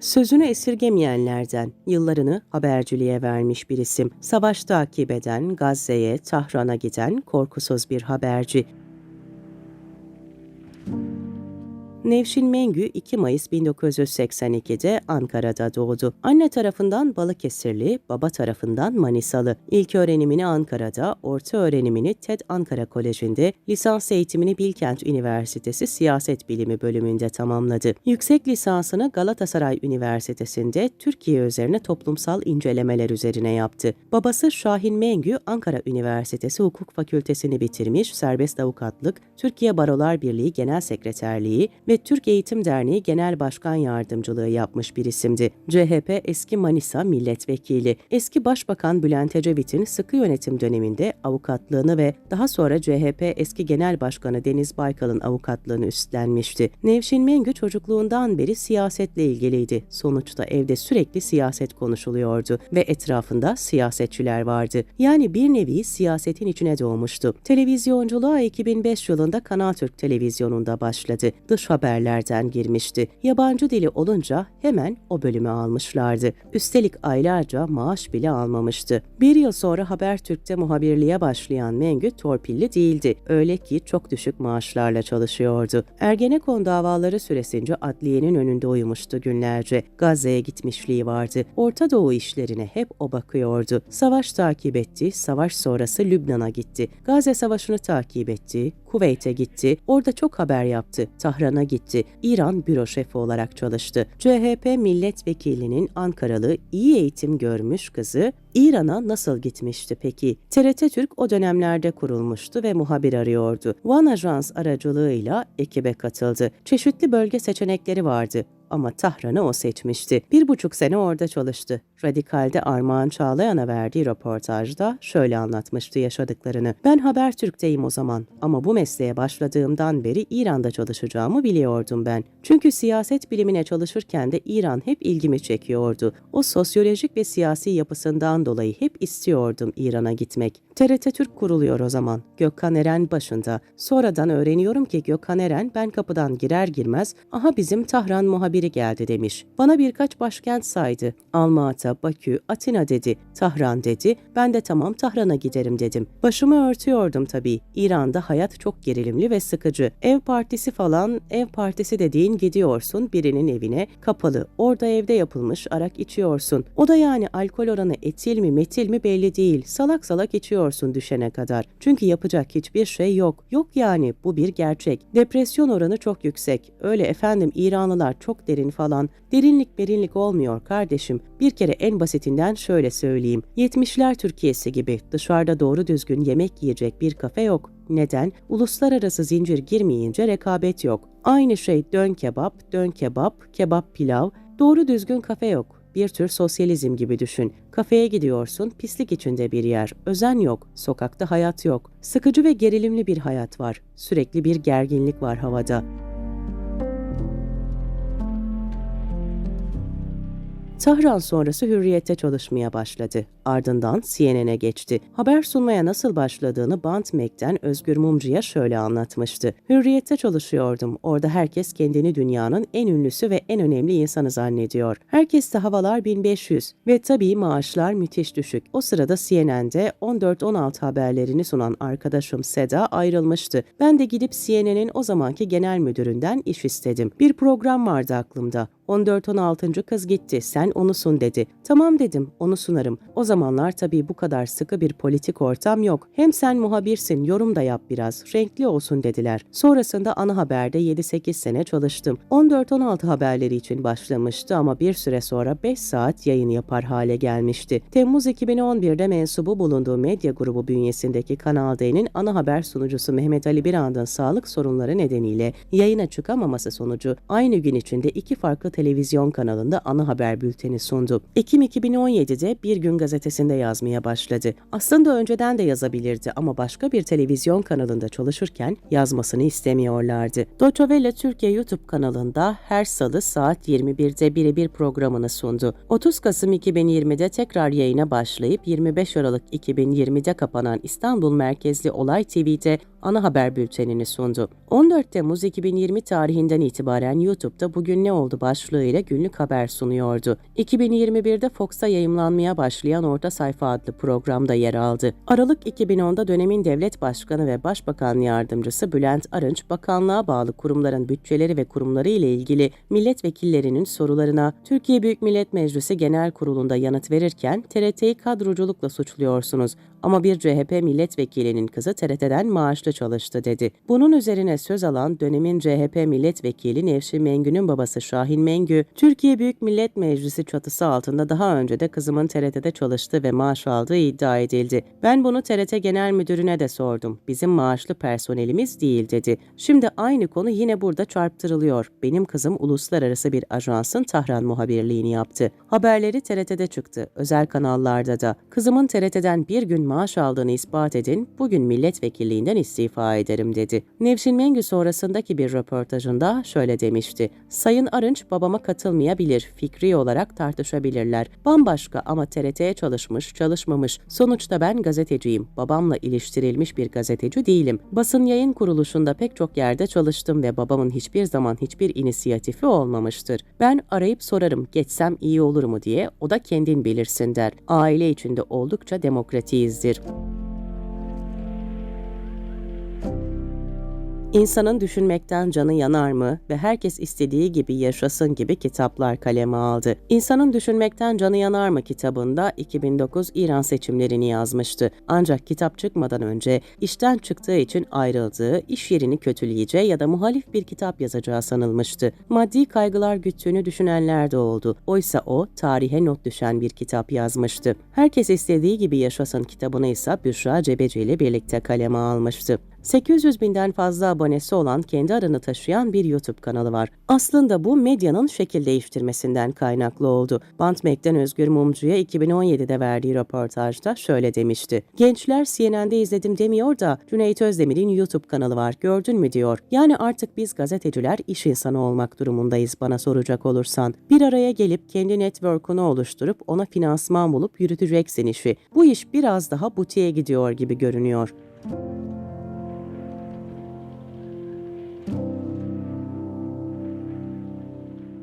Sözünü esirgemeyenlerden, yıllarını haberciliğe vermiş bir isim. Savaş takip eden, Gazze'ye, Tahran'a giden korkusuz bir haberci. Nevşin Mengü 2 Mayıs 1982'de Ankara'da doğdu. Anne tarafından Balıkesirli, baba tarafından Manisalı. İlk öğrenimini Ankara'da, orta öğrenimini TED Ankara Koleji'nde, lisans eğitimini Bilkent Üniversitesi Siyaset Bilimi bölümünde tamamladı. Yüksek lisansını Galatasaray Üniversitesi'nde Türkiye üzerine toplumsal incelemeler üzerine yaptı. Babası Şahin Mengü Ankara Üniversitesi Hukuk Fakültesini bitirmiş, serbest avukatlık, Türkiye Barolar Birliği Genel Sekreterliği ve Türk Eğitim Derneği Genel Başkan Yardımcılığı yapmış bir isimdi. CHP eski Manisa Milletvekili, eski Başbakan Bülent Ecevit'in sıkı yönetim döneminde avukatlığını ve daha sonra CHP eski Genel Başkanı Deniz Baykal'ın avukatlığını üstlenmişti. Nevşin Mengü çocukluğundan beri siyasetle ilgiliydi. Sonuçta evde sürekli siyaset konuşuluyordu ve etrafında siyasetçiler vardı. Yani bir nevi siyasetin içine doğmuştu. Televizyonculuğa 2005 yılında Kanal Türk televizyonunda başladı. Dış haberlerden girmişti. Yabancı dili olunca hemen o bölümü almışlardı. Üstelik aylarca maaş bile almamıştı. Bir yıl sonra Habertürk'te muhabirliğe başlayan Mengü torpilli değildi. Öyle ki çok düşük maaşlarla çalışıyordu. Ergenekon davaları süresince adliyenin önünde uyumuştu günlerce. Gazze'ye gitmişliği vardı. Orta Doğu işlerine hep o bakıyordu. Savaş takip etti, savaş sonrası Lübnan'a gitti. Gazze Savaşı'nı takip etti, Kuveyt'e gitti, orada çok haber yaptı. Tahran'a gitti, İran büro şefi olarak çalıştı. CHP milletvekilinin Ankaralı iyi eğitim görmüş kızı İran'a nasıl gitmişti peki? TRT Türk o dönemlerde kurulmuştu ve muhabir arıyordu. One Ajans aracılığıyla ekibe katıldı. Çeşitli bölge seçenekleri vardı ama Tahran'ı o seçmişti. Bir buçuk sene orada çalıştı. Radikal'de Armağan Çağlayan'a verdiği röportajda şöyle anlatmıştı yaşadıklarını. Ben Habertürk'teyim o zaman ama bu mesleğe başladığımdan beri İran'da çalışacağımı biliyordum ben. Çünkü siyaset bilimine çalışırken de İran hep ilgimi çekiyordu. O sosyolojik ve siyasi yapısından dolayı hep istiyordum İran'a gitmek. TRT Türk kuruluyor o zaman. Gökhan Eren başında. Sonradan öğreniyorum ki Gökhan Eren ben kapıdan girer girmez aha bizim Tahran muhabiri geldi demiş. Bana birkaç başkent saydı. Almatı, Bakü, Atina dedi. Tahran dedi. Ben de tamam Tahran'a giderim dedim. Başımı örtüyordum tabii. İran'da hayat çok gerilimli ve sıkıcı. Ev partisi falan, ev partisi dediğin gidiyorsun birinin evine, kapalı. Orada evde yapılmış arak içiyorsun. O da yani alkol oranı etil mi metil mi belli değil. Salak salak içiyorsun düşene kadar. Çünkü yapacak hiçbir şey yok. Yok yani bu bir gerçek. Depresyon oranı çok yüksek. Öyle efendim İranlılar çok derin falan. Derinlik berinlik olmuyor kardeşim. Bir kere en basitinden şöyle söyleyeyim. 70'ler Türkiye'si gibi dışarıda doğru düzgün yemek yiyecek bir kafe yok. Neden? Uluslararası zincir girmeyince rekabet yok. Aynı şey dön kebap, dön kebap, kebap pilav, doğru düzgün kafe yok. Bir tür sosyalizm gibi düşün. Kafeye gidiyorsun, pislik içinde bir yer, özen yok, sokakta hayat yok. Sıkıcı ve gerilimli bir hayat var. Sürekli bir gerginlik var havada. Tahran sonrası Hürriyet'te çalışmaya başladı. Ardından CNN'e geçti. Haber sunmaya nasıl başladığını Bant Mek'ten Özgür Mumcu'ya şöyle anlatmıştı. Hürriyet'te çalışıyordum. Orada herkes kendini dünyanın en ünlüsü ve en önemli insanı zannediyor. Herkes de havalar 1500 ve tabii maaşlar müthiş düşük. O sırada CNN'de 14-16 haberlerini sunan arkadaşım Seda ayrılmıştı. Ben de gidip CNN'in o zamanki genel müdüründen iş istedim. Bir program vardı aklımda. 14-16. kız gitti, sen onu sun dedi. Tamam dedim, onu sunarım. O zamanlar tabii bu kadar sıkı bir politik ortam yok. Hem sen muhabirsin, yorum da yap biraz, renkli olsun dediler. Sonrasında ana haberde 7-8 sene çalıştım. 14-16 haberleri için başlamıştı ama bir süre sonra 5 saat yayın yapar hale gelmişti. Temmuz 2011'de mensubu bulunduğu medya grubu bünyesindeki Kanal D'nin ana haber sunucusu Mehmet Ali Birand'ın sağlık sorunları nedeniyle yayına çıkamaması sonucu aynı gün içinde iki farklı televizyon kanalında ana haber bülteni sundu. Ekim 2017'de Bir Gün gazetesinde yazmaya başladı. Aslında önceden de yazabilirdi ama başka bir televizyon kanalında çalışırken yazmasını istemiyorlardı. Deutsche Welle Türkiye YouTube kanalında her salı saat 21'de birebir programını sundu. 30 Kasım 2020'de tekrar yayına başlayıp 25 Aralık 2020'de kapanan İstanbul merkezli Olay TV'de ana haber bültenini sundu. 14 Temmuz 2020 tarihinden itibaren YouTube'da Bugün Ne Oldu başlığı başlığıyla günlük haber sunuyordu. 2021'de Fox'ta yayımlanmaya başlayan Orta Sayfa adlı programda yer aldı. Aralık 2010'da dönemin devlet başkanı ve başbakan yardımcısı Bülent Arınç, bakanlığa bağlı kurumların bütçeleri ve kurumları ile ilgili milletvekillerinin sorularına Türkiye Büyük Millet Meclisi Genel Kurulu'nda yanıt verirken TRT'yi kadroculukla suçluyorsunuz ama bir CHP milletvekilinin kızı TRT'den maaşlı çalıştı dedi. Bunun üzerine söz alan dönemin CHP milletvekili Nevşin Mengü'nün babası Şahin Mengü, Türkiye Büyük Millet Meclisi çatısı altında daha önce de kızımın TRT'de çalıştığı ve maaş aldığı iddia edildi. Ben bunu TRT Genel Müdürüne de sordum. Bizim maaşlı personelimiz değil dedi. Şimdi aynı konu yine burada çarptırılıyor. Benim kızım uluslararası bir ajansın Tahran muhabirliğini yaptı. Haberleri TRT'de çıktı. Özel kanallarda da. Kızımın TRT'den bir gün maaş aldığını ispat edin, bugün milletvekilliğinden istifa ederim dedi. Nevşin Mengü sonrasındaki bir röportajında şöyle demişti. Sayın Arınç babama katılmayabilir, fikri olarak tartışabilirler. Bambaşka ama TRT'ye çalışmış, çalışmamış. Sonuçta ben gazeteciyim. Babamla iliştirilmiş bir gazeteci değilim. Basın yayın kuruluşunda pek çok yerde çalıştım ve babamın hiçbir zaman hiçbir inisiyatifi olmamıştır. Ben arayıp sorarım geçsem iyi olur mu diye, o da kendin bilirsin der. Aile içinde oldukça Մտածիր İnsanın düşünmekten canı yanar mı ve herkes istediği gibi yaşasın gibi kitaplar kaleme aldı. İnsanın düşünmekten canı yanar mı kitabında 2009 İran seçimlerini yazmıştı. Ancak kitap çıkmadan önce işten çıktığı için ayrıldığı, iş yerini kötüleyeceği ya da muhalif bir kitap yazacağı sanılmıştı. Maddi kaygılar güttüğünü düşünenler de oldu. Oysa o tarihe not düşen bir kitap yazmıştı. Herkes istediği gibi yaşasın kitabını ise Büşra Cebeci ile birlikte kaleme almıştı. 800 binden fazla abonesi olan kendi adını taşıyan bir YouTube kanalı var. Aslında bu medyanın şekil değiştirmesinden kaynaklı oldu. Bantmek'ten Özgür Mumcu'ya 2017'de verdiği röportajda şöyle demişti. Gençler CNN'de izledim demiyor da Cüneyt Özdemir'in YouTube kanalı var gördün mü diyor. Yani artık biz gazeteciler iş insanı olmak durumundayız bana soracak olursan. Bir araya gelip kendi network'unu oluşturup ona finansman bulup yürüteceksin işi. Bu iş biraz daha butiğe gidiyor gibi görünüyor.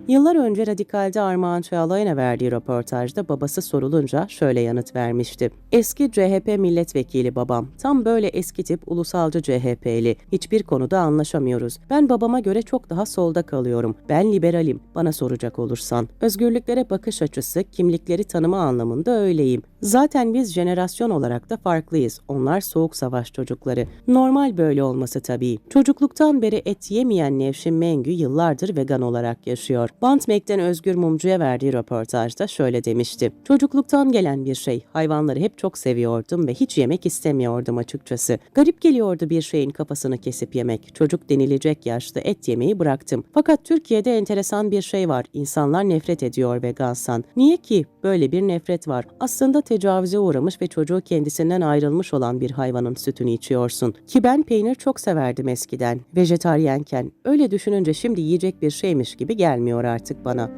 Yıllar önce Radikal'de Armağan Çağlayan'a verdiği röportajda babası sorulunca şöyle yanıt vermişti. Eski CHP milletvekili babam. Tam böyle eski tip ulusalcı CHP'li. Hiçbir konuda anlaşamıyoruz. Ben babama göre çok daha solda kalıyorum. Ben liberalim. Bana soracak olursan. Özgürlüklere bakış açısı, kimlikleri tanıma anlamında öyleyim. Zaten biz jenerasyon olarak da farklıyız. Onlar soğuk savaş çocukları. Normal böyle olması tabii. Çocukluktan beri et yemeyen Nevşin Mengü yıllardır vegan olarak yaşıyor. Bantmek'ten Özgür Mumcu'ya verdiği röportajda şöyle demişti. Çocukluktan gelen bir şey. Hayvanları hep çok seviyordum ve hiç yemek istemiyordum açıkçası. Garip geliyordu bir şeyin kafasını kesip yemek. Çocuk denilecek yaşta et yemeyi bıraktım. Fakat Türkiye'de enteresan bir şey var. İnsanlar nefret ediyor vegansan. Niye ki? Böyle bir nefret var. Aslında tecavüze uğramış ve çocuğu kendisinden ayrılmış olan bir hayvanın sütünü içiyorsun. Ki ben peynir çok severdim eskiden. Vejetaryenken. Öyle düşününce şimdi yiyecek bir şeymiş gibi gelmiyor artık bana.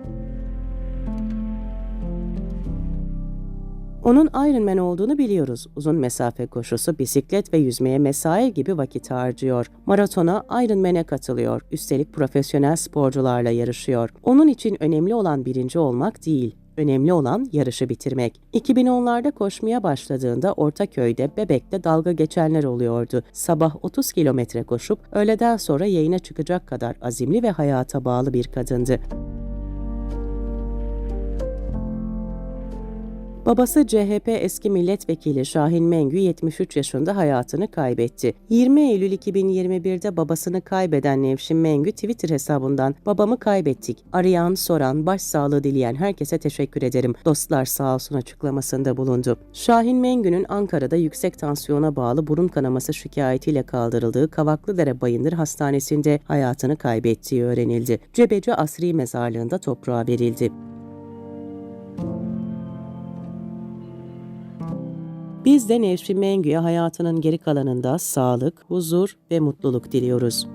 Onun Ironman olduğunu biliyoruz. Uzun mesafe koşusu, bisiklet ve yüzmeye mesai gibi vakit harcıyor. Maratona Ironman'e katılıyor. Üstelik profesyonel sporcularla yarışıyor. Onun için önemli olan birinci olmak değil, Önemli olan yarışı bitirmek. 2010'larda koşmaya başladığında Ortaköy'de, Bebek'te dalga geçenler oluyordu. Sabah 30 kilometre koşup öğleden sonra yayına çıkacak kadar azimli ve hayata bağlı bir kadındı. Babası CHP eski milletvekili Şahin Mengü 73 yaşında hayatını kaybetti. 20 Eylül 2021'de babasını kaybeden Nevşin Mengü Twitter hesabından babamı kaybettik. Arayan, soran, başsağlığı dileyen herkese teşekkür ederim. Dostlar sağ olsun açıklamasında bulundu. Şahin Mengü'nün Ankara'da yüksek tansiyona bağlı burun kanaması şikayetiyle kaldırıldığı Kavaklıdere Bayındır Hastanesi'nde hayatını kaybettiği öğrenildi. Cebeci Asri Mezarlığı'nda toprağa verildi. Biz de Nevşin Mengü'ye hayatının geri kalanında sağlık, huzur ve mutluluk diliyoruz.